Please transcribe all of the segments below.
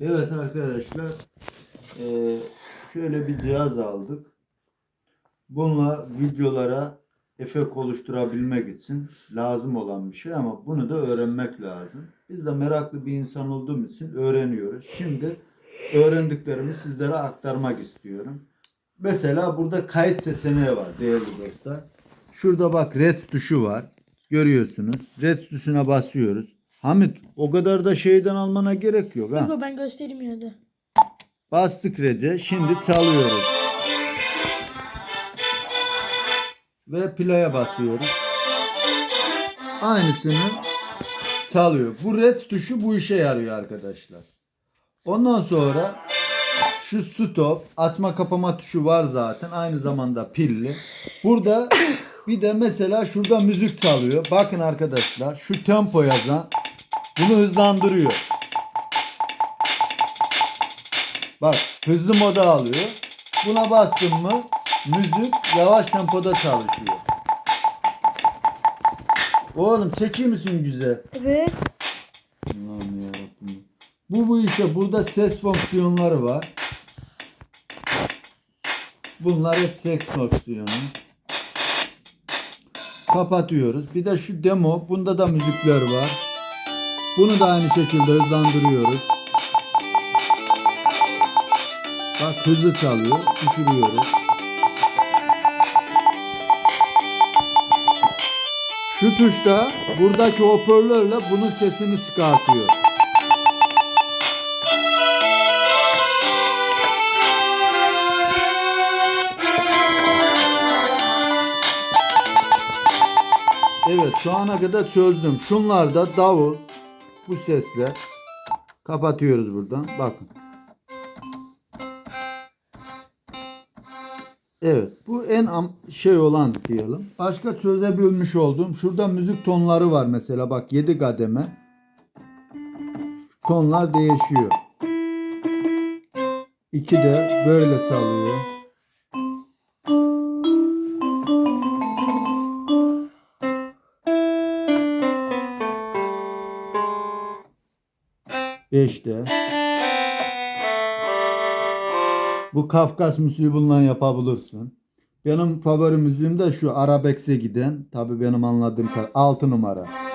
Evet arkadaşlar eee, şöyle bir cihaz aldık. Bununla videolara efekt oluşturabilmek için lazım olan bir şey ama bunu da öğrenmek lazım. Biz de meraklı bir insan olduğumuz için öğreniyoruz. Şimdi öğrendiklerimi sizlere aktarmak istiyorum. Mesela burada kayıt seçeneği var değerli dostlar. Şurada bak red tuşu var. Görüyorsunuz. Red tuşuna basıyoruz. Hamit o kadar da şeyden almana gerek yok ha. Yok ben de. Bastık rece. Şimdi çalıyoruz. Ve play'e basıyoruz. Aynısını çalıyor. Bu red tuşu bu işe yarıyor arkadaşlar. Ondan sonra şu stop açma kapama tuşu var zaten. Aynı zamanda pilli. Burada bir de mesela şurada müzik çalıyor. Bakın arkadaşlar şu tempo yazan bunu hızlandırıyor. Bak hızlı moda alıyor. Buna bastım mı müzik yavaş tempoda çalışıyor. Oğlum çekiyor musun güzel? Evet. Allah'ım yarabbim. Bu bu işe burada ses fonksiyonları var. Bunlar hep ses fonksiyonu. Kapatıyoruz. Bir de şu demo. Bunda da müzikler var. Bunu da aynı şekilde hızlandırıyoruz. Bak hızlı çalıyor. Düşürüyoruz. Şu tuşta buradaki hoparlörle bunun sesini çıkartıyor. Evet şu ana kadar çözdüm. Şunlar da davul. Bu sesler. Kapatıyoruz buradan. Bakın. Evet bu en şey olan diyelim. Başka çözebilmiş olduğum şurada müzik tonları var mesela bak 7 kademe. Tonlar değişiyor. 2 de böyle çalıyor. Beşte. Bu Kafkas müziği bununla yapabilirsin. Benim favori müziğim de şu Arabex'e giden. Tabi benim anladığım kadar 6 numara.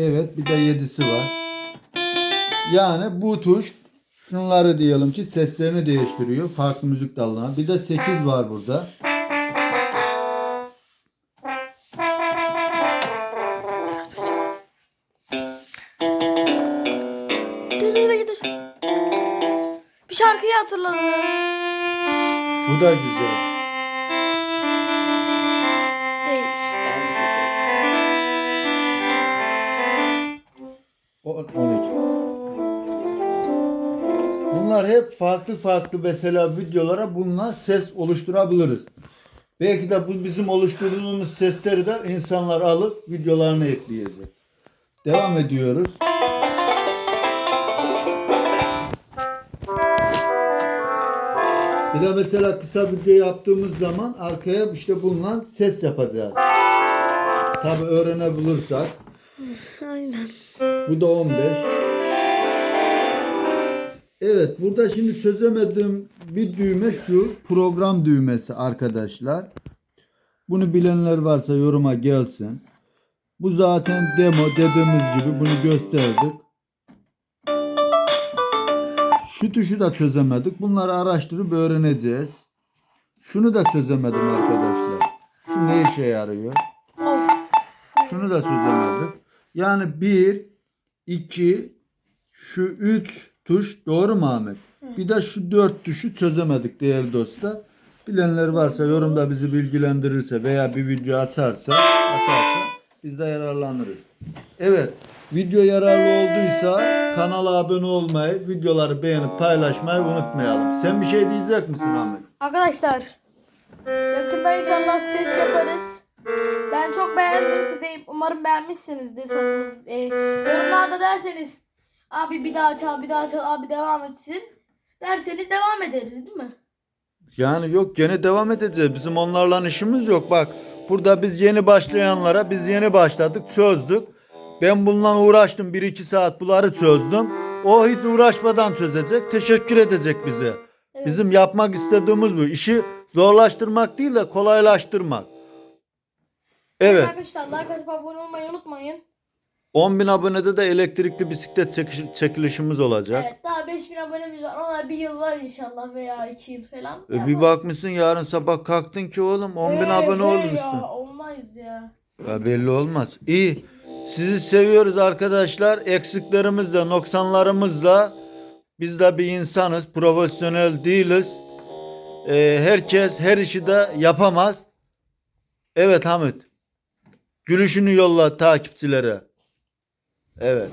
Evet bir de 7'si var. Yani bu tuş şunları diyelim ki seslerini değiştiriyor. Farklı müzik dallarına. Bir de 8 var burada. Bir şarkıyı hatırladım. Bu da güzel. Bunlar hep farklı farklı mesela videolara bununla ses oluşturabiliriz. Belki de bu bizim oluşturduğumuz sesleri de insanlar alıp videolarına ekleyecek. Devam ediyoruz. Bir de mesela kısa video yaptığımız zaman arkaya işte bununla ses yapacağız. Tabi öğrenebilirsek. Aynen. Bu da 15. Evet burada şimdi çözemediğim bir düğme şu program düğmesi arkadaşlar. Bunu bilenler varsa yoruma gelsin. Bu zaten demo dediğimiz gibi bunu gösterdik. Şu tuşu da çözemedik. Bunları araştırıp öğreneceğiz. Şunu da çözemedim arkadaşlar. Şu ne işe yarıyor? Şunu da çözemedik. Yani 1, 2, şu 3 tuş doğru mu Ahmet? Bir de şu 4 tuşu çözemedik değerli dostlar. Bilenler varsa yorumda bizi bilgilendirirse veya bir video açarsa atarsa biz de yararlanırız. Evet video yararlı olduysa kanala abone olmayı, videoları beğenip paylaşmayı unutmayalım. Sen bir şey diyecek misin Ahmet? Arkadaşlar. Yakında inşallah ses yaparız. Ben çok beğendim siz de umarım beğenmişsinizdir sazımız. Ee, yorumlarda derseniz abi bir daha çal bir daha çal abi devam etsin derseniz devam ederiz değil mi? Yani yok gene devam edeceğiz. Bizim onlarla işimiz yok. Bak burada biz yeni başlayanlara biz yeni başladık çözdük. Ben bununla uğraştım 1-2 saat bunları çözdüm. O hiç uğraşmadan çözecek. Teşekkür edecek bize. Evet. Bizim yapmak istediğimiz bu. İşi zorlaştırmak değil de kolaylaştırmak. Evet. Arkadaşlar like atıp abone olmayı unutmayın. 10 bin abonede de elektrikli bisiklet çekiş- çekilişimiz olacak. Evet daha 5000 abonemiz var. Ona bir yıl var inşallah veya iki yıl falan. E, bir bakmışsın yarın sabah kalktın ki oğlum 10 bin Hey, abone hey olmuşsun. Ya, olmaz ya. Ya belli olmaz. İyi. Sizi seviyoruz arkadaşlar. Eksiklerimizle, noksanlarımızla biz de bir insanız. Profesyonel değiliz. Ee, herkes her işi de yapamaz. Evet Hamit. Gülüşünü yolla takipçilere. Evet.